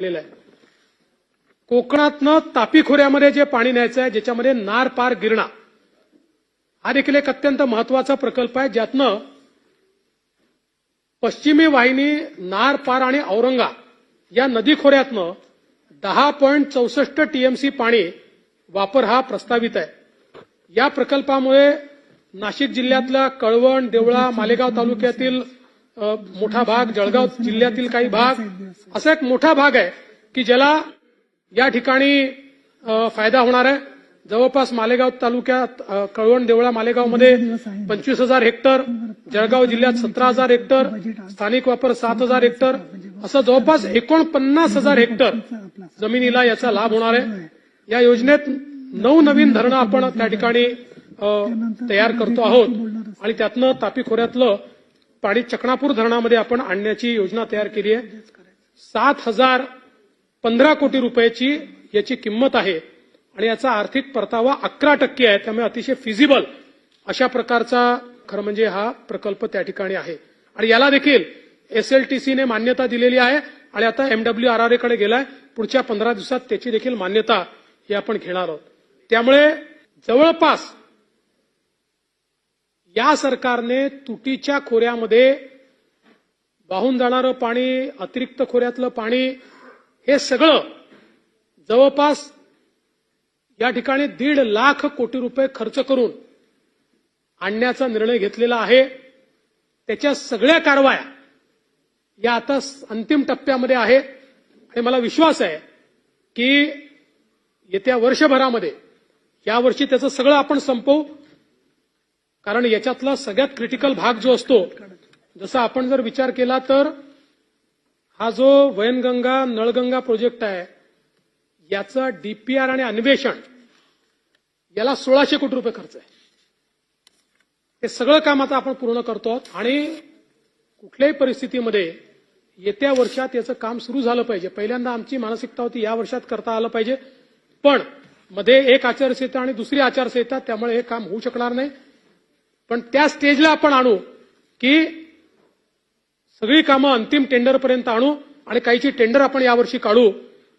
केलेलं आहे. कोकणातनं तापी खोऱ्यामध्ये जे पाणी न्यायचं आहे ज्याच्यामध्ये नार पार गिरणा हा देखील एक अत्यंत महत्त्वाचा प्रकल्प आहे ज्यातनं पश्चिमी वाहिनी नार पार आणि औरंगा या नदी खोऱ्यातनं दहा पॉईंट चौसष्ट टीएमसी पाणी वापर हा प्रस्तावित आहे. या प्रकल्पामुळे नाशिक जिल्ह्यातल्या कळवण देवळा मालेगाव तालुक्यातील मोठा भाग जळगाव जिल्ह्यातील काही भाग असा एक मोठा भाग आहे की ज्याला या ठिकाणी फायदा होणार आहे. जवळपास मालेगाव तालुक्यात कळवण देवळा मालेगावमध्ये पंचवीस हजार हेक्टर जळगाव जिल्ह्यात सतरा हजार हेक्टर स्थानिक वापर सात हजार हेक्टर असं जवळपास एकोणपन्नास हजार हेक्टर जमिनीला याचा लाभ होणार आहे. या योजनेत नऊ नवीन धरणं आपण त्या ठिकाणी तयार करतो आहोत. आणि त्यातनं तापी खोऱ्यातलं पाणी चकणापूर धरणामध्ये आपण आणण्याची योजना तयार केली आहे. सात हजार पंधरा कोटी रुपयाची याची किंमत आहे आणि याचा आर्थिक परतावा अकरा टक्के आहे त्यामुळे अतिशय फिजिबल अशा प्रकारचा खरं म्हणजे हा प्रकल्प त्या ठिकाणी आहे. आणि याला देखील एसएलटीसीने मान्यता दिलेली आहे आणि आता एमडब्ल्यू आर आर एकडे गेलाय. पुढच्या पंधरा दिवसात त्याची देखील मान्यता ही आपण घेणार आहोत. त्यामुळे जवळपास या सरकारने तुटीच्या खोऱ्यामध्ये वाहून जाणारं पाणी अतिरिक्त खोऱ्यातलं पाणी हे सगळं जवळपास या ठिकाणी दीड लाख कोटी रुपये खर्च करून आणण्याचा निर्णय घेतलेला आहे. त्याच्या सगळ्या कारवाया या आता अंतिम टप्प्यामध्ये आहे आणि मला विश्वास आहे की येत्या वर्षभरामध्ये यावर्षी त्याचं सगळं आपण संपवू. कारण याच्यातला सगळ्यात क्रिटिकल भाग जो असतो जसा आपण जर विचार केला तर हा जो वयनगंगा नळगंगा प्रोजेक्ट आहे याचं डीपीआर आणि अन्वेषण याला सोळाशे कोटी रुपये खर्च आहे. हे सगळं काम आता आपण पूर्ण करतो आहोत आणि कुठल्याही परिस्थितीमध्ये येत्या वर्षात याचं काम सुरू झालं पाहिजे. पहिल्यांदा आमची मानसिकता होती या वर्षात करता आलं पाहिजे. पण मध्ये एक आचारसंहिता आणि दुसरी आचारसंहिता त्यामुळे हे काम होऊ शकणार नाही. पण त्या स्टेजला आपण आणू की सगळी कामं अंतिम टेंडरपर्यंत आणू आणि काहीची टेंडर आपण यावर्षी काढू.